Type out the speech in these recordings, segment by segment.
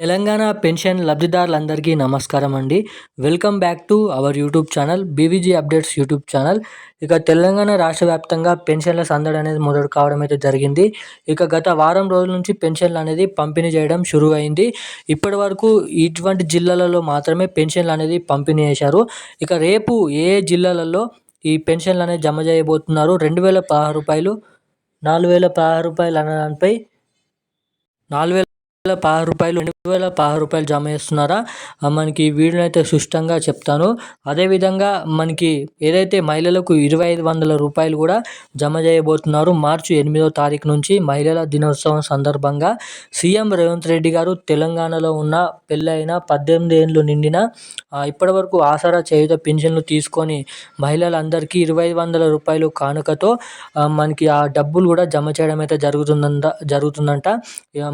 Telangana pension లబ్ధిదారులందరికీ నమస్కారం అండి. Welcome back to our YouTube channel BVG updates YouTube channel. ఇక తెలంగాణ రాష్ట్ర వ్యాప్తంగా పెన్షన్ల సందడి అనేది మొదలు కావడం అయితే జరిగింది. ఇక గత వారం రోజుల నుంచి పెన్షన్లు అనేది పంపిణీ చేయడం షురు అయింది ఇప్పటి వరకు ఇటువంటి జిల్లాలలో మాత్రమే పెన్షన్లు అనేది పంపిణీ చేశారు. ఇక రేపు ఏ జిల్లాలలో ఈ పెన్షన్లు అనేది జమ చేయబోతున్నారు? రెండు వేల పదహారు రూపాయలు నాలుగు వేల పదహారు రూపాయలు అనే దానిపై నాలుగు వేల వేల పదహారు రూపాయలు రెండు వేల పదహారు రూపాయలు జమ చేస్తున్నారా? మనకి వీడియో అయితే సుష్టంగా చెప్తాను. అదేవిధంగా మనకి ఏదైతే మహిళలకు ఇరవై ఐదు వందల రూపాయలు కూడా జమ చేయబోతున్నారు మార్చి ఎనిమిదో తారీఖు నుంచి మహిళల దినోత్సవం సందర్భంగా సీఎం రేవంత్ రెడ్డి గారు తెలంగాణలో ఉన్న పెళ్ళైన పద్దెనిమిది ఏళ్ళు నిండిన ఇప్పటివరకు ఆసరా చేయుత పింఛన్లు తీసుకొని మహిళలందరికీ ఇరవై ఐదు వందల రూపాయలు కానుకతో మనకి ఆ డబ్బులు కూడా జమ చేయడం అయితే జరుగుతుందంట. జరుగుతుందంట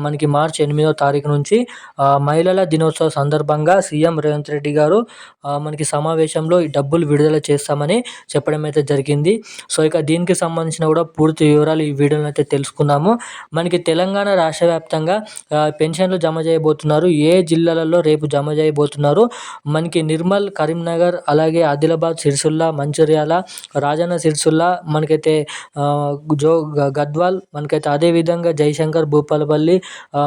మనకి మార్చి ఎనిమిది ఎనిమిదో తారీఖు నుంచి మహిళల దినోత్సవ సందర్భంగా సీఎం రేవంత్ రెడ్డి గారు మనకి సమావేశంలో ఈ డబ్బులు విడుదల చేస్తామని చెప్పడం అయితే జరిగింది. సో ఇక దీనికి సంబంధించిన కూడా పూర్తి వివరాలు ఈ వీడియోలో అయితే తెలుసుకుందాము. మనకి తెలంగాణ రాష్ట్ర వ్యాప్తంగా పెన్షన్లు జమ చేయబోతున్నారు. ఏ జిల్లాలలో రేపు జమ చేయబోతున్నారు? మనకి నిర్మల్ కరీంనగర్ అలాగే ఆదిలాబాద్ సిరిసిల్ల మంచిర్యాల రాజన్న సిరిసిల్ల మనకైతే జో గద్వాల్ మనకైతే అదేవిధంగా జయశంకర్ భూపాలపల్లి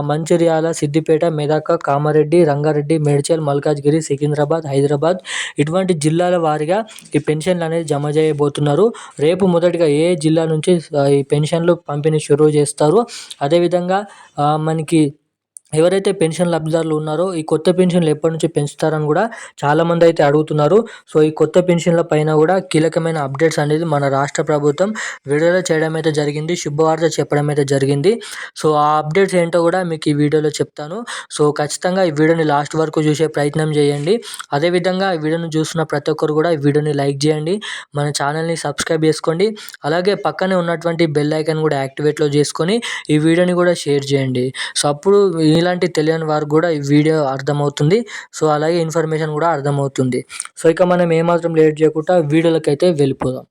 మంచిర్యాల మంచిర్యాల సిద్దిపేట మెదక్ కామారెడ్డి రంగారెడ్డి మేడ్చల్ మల్కాజ్గిరి సికింద్రాబాద్ హైదరాబాద్ ఇటువంటి జిల్లాల వారీగా ఈ పెన్షన్లు అనేది జమ చేయబోతున్నారు. రేపు మొదటిగా ఏ జిల్లా నుంచి ఈ పెన్షన్లు పంపిణీ షురూ చేస్తారు? అదేవిధంగా మనకి ఎవరైతే పెన్షన్ లబ్ధిదారులు ఉన్నారో ఈ కొత్త పెన్షన్లు ఎప్పటి నుంచి పెంచుతారని కూడా చాలామంది అయితే అడుగుతున్నారు. సో ఈ కొత్త పెన్షన్ల పైన కూడా కీలకమైన అప్డేట్స్ అనేది మన రాష్ట్ర ప్రభుత్వం విడుదల చేయడం అయితే జరిగింది. శుభవార్త చెప్పడం అయితే జరిగింది. సో ఆ అప్డేట్స్ ఏంటో కూడా మీకు ఈ వీడియోలో చెప్తాను. సో ఖచ్చితంగా ఈ వీడియోని లాస్ట్ వరకు చూసే ప్రయత్నం చేయండి. అదేవిధంగా ఈ వీడియోని చూస్తున్న ప్రతి ఒక్కరు కూడా ఈ వీడియోని లైక్ చేయండి. మన ఛానల్ని సబ్స్క్రైబ్ చేసుకోండి. అలాగే పక్కనే ఉన్నటువంటి బెల్ ఐకాన్ కూడా యాక్టివేట్లో చేసుకొని ఈ వీడియోని కూడా షేర్ చేయండి. సో అప్పుడు ఇలాంటి తెలియని వారికి కూడా ఈ వీడియో అర్థమవుతుంది. సో అలాగే ఇన్ఫర్మేషన్ కూడా అర్థమవుతుంది. సో ఇక మనం ఏమాత్రం లేట్ చేయకుండా వీడియోలకైతే వెళ్ళిపోదాం.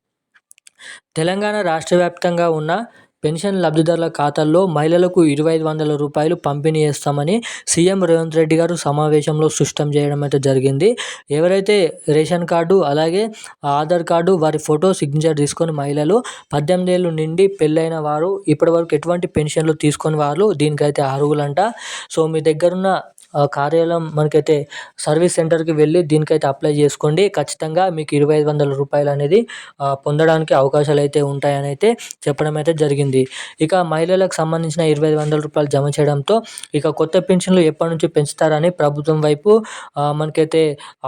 తెలంగాణ రాష్ట్ర వ్యాప్తంగా ఉన్న పెన్షన్ లబ్ధిదారుల ఖాతాల్లో మహిళలకు ఇరవై ఐదు వందల రూపాయలు పంపిణీ చేస్తామని సీఎం రేవంత్ రెడ్డి గారు సమావేశంలో స్పష్టం చేయడం అయితే జరిగింది. ఎవరైతే రేషన్ కార్డు అలాగే ఆధార్ కార్డు వారి ఫోటో సిగ్నేచర్ తీసుకొని మహిళలు పద్దెనిమిది ఏళ్ళు నిండి పెళ్ళైన వారు ఇప్పటివరకు ఎటువంటి పెన్షన్లు తీసుకొని వారు దీనికైతే అర్హులంట. సో మీ దగ్గరున్న కార్యాలయం మనకైతే సర్వీస్ సెంటర్కి వెళ్ళి దీనికైతే అప్లై చేసుకోండి. ఖచ్చితంగా మీకు ఇరవై ఐదు వందల రూపాయలు అనేది పొందడానికి అవకాశాలు అయితే ఉంటాయని అయితే చెప్పడం అయితే జరిగింది. ఇక మహిళలకు సంబంధించిన ఇరవై ఐదు వందల రూపాయలు జమ చేయడంతో ఇక కొత్త పెన్షన్లు ఎప్పటి నుంచి పెంచుతారని ప్రభుత్వం వైపు మనకైతే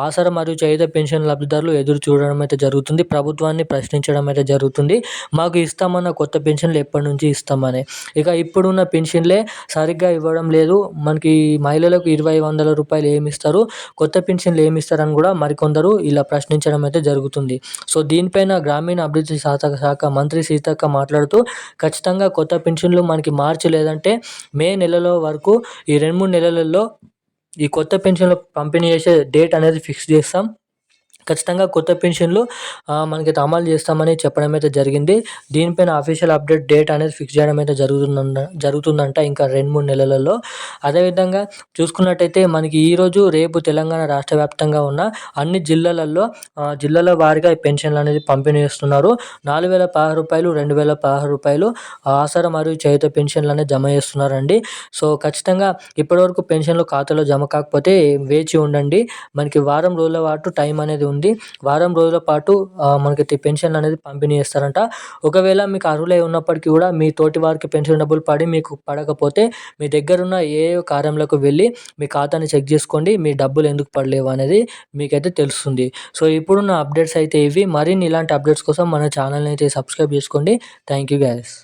ఆసర మరియు చేయుత పెన్షన్ లబ్ధిదారులు ఎదురు చూడడం అయితే జరుగుతుంది. ప్రభుత్వాన్ని ప్రశ్నించడం అయితే జరుగుతుంది. మాకు ఇస్తామన్న కొత్త పెన్షన్లు ఎప్పటి నుంచి ఇస్తామని. ఇక ఇప్పుడున్న పెన్షన్లే సరిగ్గా ఇవ్వడం లేదు. మనకి మహిళలకు ఇరవై వందల రూపాయలు ఏమి ఇస్తారు కొత్త పెన్షన్లు ఏమి ఇస్తారని కూడా మరికొందరు ఇలా ప్రశ్నించడం అయితే జరుగుతుంది. సో దీనిపైన గ్రామీణ అభివృద్ధి శాఖ శాఖ మంత్రి సీతక్క మాట్లాడుతూ ఖచ్చితంగా కొత్త పెన్షన్లు మనకి మార్చి లేదంటే మే నెలలో వరకు ఈ రెండు మూడు నెలలలో ఈ కొత్త పెన్షన్లు పంపిణీ చేసే డేట్ అనేది ఫిక్స్ చేస్తాం. ఖచ్చితంగా కొత్త పెన్షన్లు మనకైతే అమలు చేస్తామని చెప్పడం అయితే జరిగింది. దీనిపైన అఫీషియల్ అప్డేట్ డేట్ అనేది ఫిక్స్ చేయడం అయితే జరుగుతుందంట జరుగుతుందంట ఇంకా రెండు మూడు నెలలలో. అదేవిధంగా చూసుకున్నట్టయితే మనకి ఈరోజు రేపు తెలంగాణ రాష్ట్ర వ్యాప్తంగా ఉన్న అన్ని జిల్లాలలో జిల్లాల వారిగా పెన్షన్లు అనేది పంపిణీ చేస్తున్నారు. నాలుగు వేల పదహారు రూపాయలు రెండు వేల పదహారు రూపాయలు ఆసర మరియు చేయుత పెన్షన్లు అనేది జమ చేస్తున్నారండి. సో ఖచ్చితంగా ఇప్పటివరకు పెన్షన్లు ఖాతాలో జమ కాకపోతే వేచి ఉండండి. మనకి వారం రోజుల పాటు టైం అనేది ఉంది. వారం రోజుల పాటు మనకి పెన్షన్ అనేది పంపిణీ చేస్తారంట. ఒకవేళ మీకు అర్హులై ఉన్నప్పటికీ కూడా మీ తోటి వారికి పెన్షన్ డబ్బులు పడి మీకు పడకపోతే మీ దగ్గర ఉన్న ఏ కార్యంలోకి వెళ్ళి మీ ఖాతాని చెక్ చేసుకోండి. మీ డబ్బులు ఎందుకు పడలేవు అనేది మీకైతే తెలుస్తుంది. సో ఇప్పుడున్న అప్డేట్స్ అయితే ఇవి. మరిన్ని ఇలాంటి అప్డేట్స్ కోసం మన ఛానల్ని అయితే సబ్స్క్రైబ్ చేసుకోండి. Thank you guys.